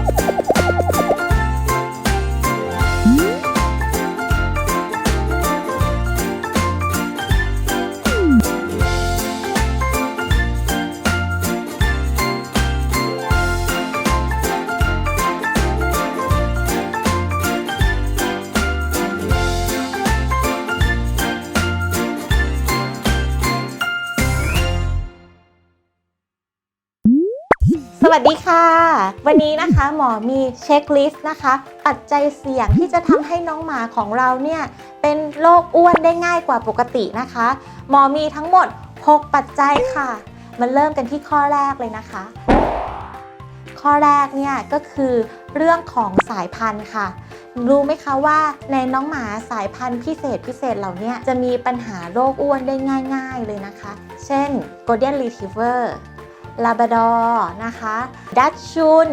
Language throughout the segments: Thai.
ส วัสดีค่ะ วันนี้นะคะหมอมีเช็คลิสต์นะคะ ปัจจัยเสี่ยงที่จะทำให้น้องหมาของเราเนี่ยเป็นโรคอ้วนได้ง่ายกว่าปกตินะคะ หมอมีทั้งหมด 6 ปัจจัยค่ะ มันเริ่มกันที่ข้อแรกเลยนะคะ ข้อแรกเนี่ยก็คือเรื่องของสายพันธุ์ค่ะ รู้ไหมคะว่าในน้องหมาสายพันธุ์พิเศษพิเศษเหล่านี้จะมีปัญหาโรคอ้วนได้ง่าย ๆเลยนะคะ เช่น Golden Retriever ลาบดอร์นะคะ ดัชชุน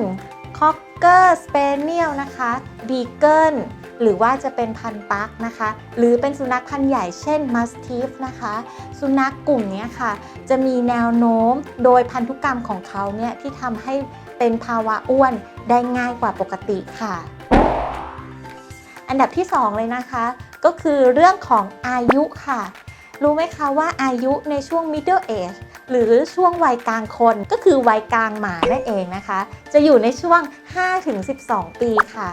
คอกเกอร์ สเปเนียลนะคะ บีเกิล หรือว่าจะเป็นพันปักนะคะ หรือเป็นสุนัขพันธุ์ใหญ่เช่นมัสทีฟนะคะ สุนัขกลุ่มนี้ค่ะ จะมีแนวโน้มโดยพันธุกรรมของเขาเนี่ยที่ทำให้เป็นภาวะอ้วนได้ง่ายกว่าปกติค่ะ อันดับที่ 2 เลยนะคะ ก็คือเรื่องของอายุค่ะ รู้ไหมคะว่าอายุในช่วง middle age หรือช่วงวัยกลางคนก็คือวัยกลางหมานั่นเองนะคะ จะอยู่ในช่วง 5-12 ปีค่ะ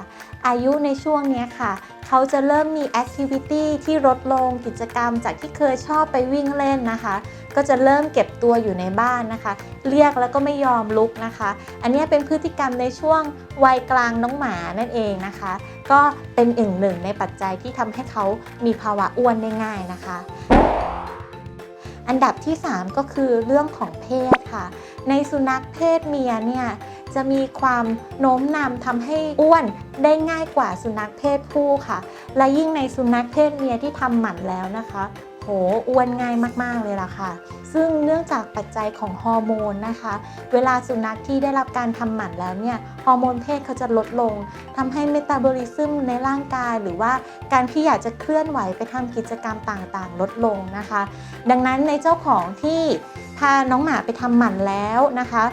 อายุในช่วงนี้ค่ะ เขาจะเริ่มมีแอคทิวิตี้ที่ลดลงกิจกรรมจากที่เคยชอบไปวิ่งเล่นนะคะ ก็จะเริ่มเก็บตัวอยู่ในบ้านนะคะ เรียกแล้วก็ไม่ยอมลุกนะคะ อันนี้เป็นพฤติกรรมในช่วงวัยกลางน้องหมานั่นเองนะคะ ก็เป็นอีกหนึ่งในปัจจัยที่ทำให้เขามีภาวะอ้วนได้ง่ายนะคะอันดับที่ 3 ก็คือเรื่องของเพศค่ะ ในสุนัขเพศเมียเนี่ย จะมีความโน้มนำทำให้อ้วนได้ง่ายกว่าสุนัขเพศผู้ค่ะ และยิ่งในสุนัขเพศเมียที่ทำหมันแล้วนะคะโหอ้วนง่ายมากๆเลยล่ะค่ะ ซึ่งเนื่องจากปัจจัยของฮอร์โมนนะคะ เวลาสุนัขที่ได้รับการทำหมันแล้วเนี่ย ฮอร์โมนเพศเขาจะลดลงทำให้เมตาบอลิซึมในร่างกาย หรือว่าการที่อยากจะเคลื่อนไหวไปทำกิจกรรมต่างๆ ลดลงนะคะ ดังนั้นในเจ้าของที่พาน้องหมาไปทำหมันแล้วนะคะ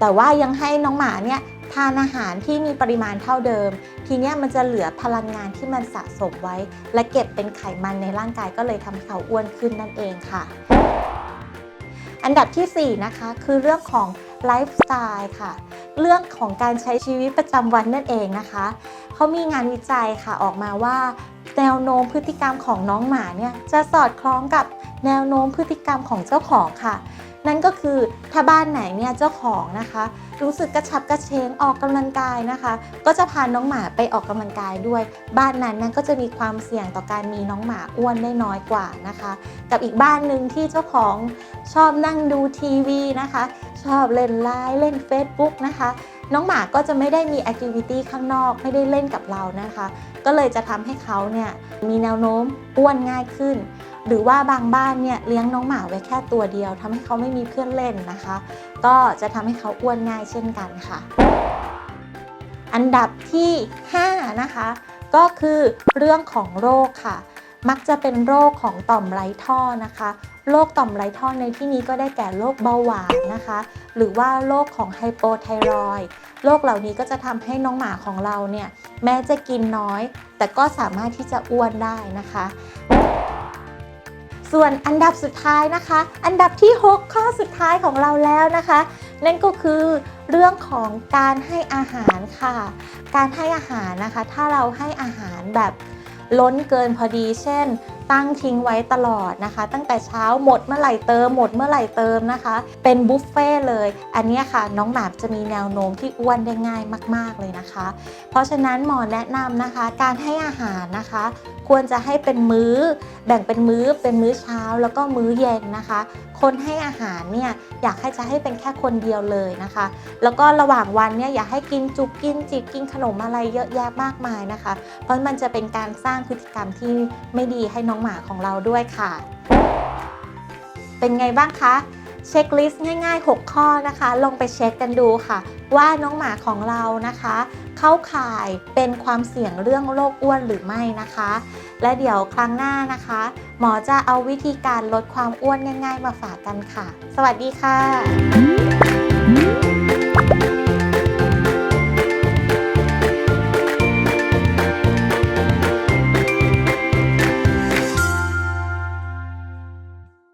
แต่ว่ายังให้น้องหมาเนี่ยทานอาหารที่มีปริมาณเท่าเดิม ทีเนี้ยมันจะเหลือพลังงานที่มันสะสมไว้ และเก็บเป็นไขมันในร่างกายก็เลยทำให้เขาอ้วนขึ้นนั่นเองค่ะ อันดับทีสี่ 4 นะคะ คือเรื่องของไลฟ์สไตล์ค่ะ เรื่องของการใช้ชีวิตประจำวันนั่นเองนะคะเขามีงานวิจัยค่ะออกมาว่า แนวโน้มพฤติกรรมของน้องหมาเนี่ยจะสอดคล้องกับ แนวโน้มพฤติกรรมของเจ้าของค่ะ นั่นก็คือถ้าบ้านไหนเนี่ยเจ้าของนะคะ รู้สึกกระฉับกระเฉงออกกำลังกายนะคะ ก็จะพาน้องหมาไปออกกำลังกายด้วย บ้านนั้นนั่นก็จะมีความเสี่ยงต่อการมีน้องหมาอ้วนได้น้อยกว่านะคะ กับอีกบ้านหนึ่งที่เจ้าของชอบนั่งดูทีวีนะคะ ชอบเล่นไลน์เล่น Facebook นะคะน้องหมาก็จะไม่ได้มีแอคทิวิตี้ข้างนอกไม่ได้เล่นกับเรานะคะ ก็เลยจะทำให้เขาเนี่ยมีแนวโน้มอ้วนง่ายขึ้น หรือว่าบางบ้านเนี่ยเลี้ยงน้องหมาไว้แค่ตัวเดียวทำให้เขาไม่มีเพื่อนเล่นนะคะ ก็จะทำให้เขาอ้วนง่ายเช่นกันค่ะ อันดับที่ 5 นะคะ ก็คือเรื่องของโรคค่ะ มักจะเป็นโรคของต่อมไรท่อนะคะโรคต่อมไรท่อในที่นี้ก็ได้แก่โรคเบาหวานนะคะ หรือว่าโรคของไฮโปไทรอยโรคเหล่านี้ก็จะทำให้น้องหมาของเราเนี่ยแม้จะกินน้อย แต่ก็สามารถที่จะอ้วนได้นะคะ ส่วนอันดับสุดท้ายนะคะ อันดับที่ 6 ข้อสุดท้ายของเราแล้วนะคะ นั่นก็คือเรื่องของการให้อาหารค่ะ การให้อาหารนะคะ ถ้าเราให้อาหารแบบล้นเกินพอดี เช่น ตั้งทิ้งไว้ตลอดนะคะ ตั้งแต่เช้าหมดเมื่อไหร่เติมหมดเมื่อไหร่เติมนะคะ เป็นบุฟเฟ่เลย อันนี้ค่ะน้องหมาจะมีแนวโน้มที่อ้วนได้ง่ายมาก ๆเลยนะคะ เพราะฉะนั้นหมอแนะนำนะคะ การให้อาหารนะคะ ควรจะให้เป็นมื้อ แบ่งเป็นมื้อเป็นมื้อเช้าแล้วก็มื้อเย็นนะคะ คนให้อาหารเนี่ยอยากให้จะให้เป็นแค่คนเดียวเลยนะคะ แล้วก็ระหว่างวันเนี่ยอย่าให้กินจุกกินจิบกินขนมอะไรเยอะแยะมากมายนะคะ เพราะมันจะเป็นการสร้างพฤติกรรมที่ไม่ดีให้น้องหมาของเราด้วยค่ะ เป็นไงบ้างคะเช็คลิสต์ง่าย ๆ 6 ข้อนะคะลงไปเช็คกันดูค่ะ ว่าน้องหมาของเรานะคะ เข้าข่ายเป็นความเสี่ยงเรื่องโรคอ้วนหรือไม่นะคะ และเดี๋ยวครั้งหน้านะคะ หมอจะเอาวิธีการลดความอ้วนง่าย ๆ มาฝากกันค่ะ สวัสดีค่ะ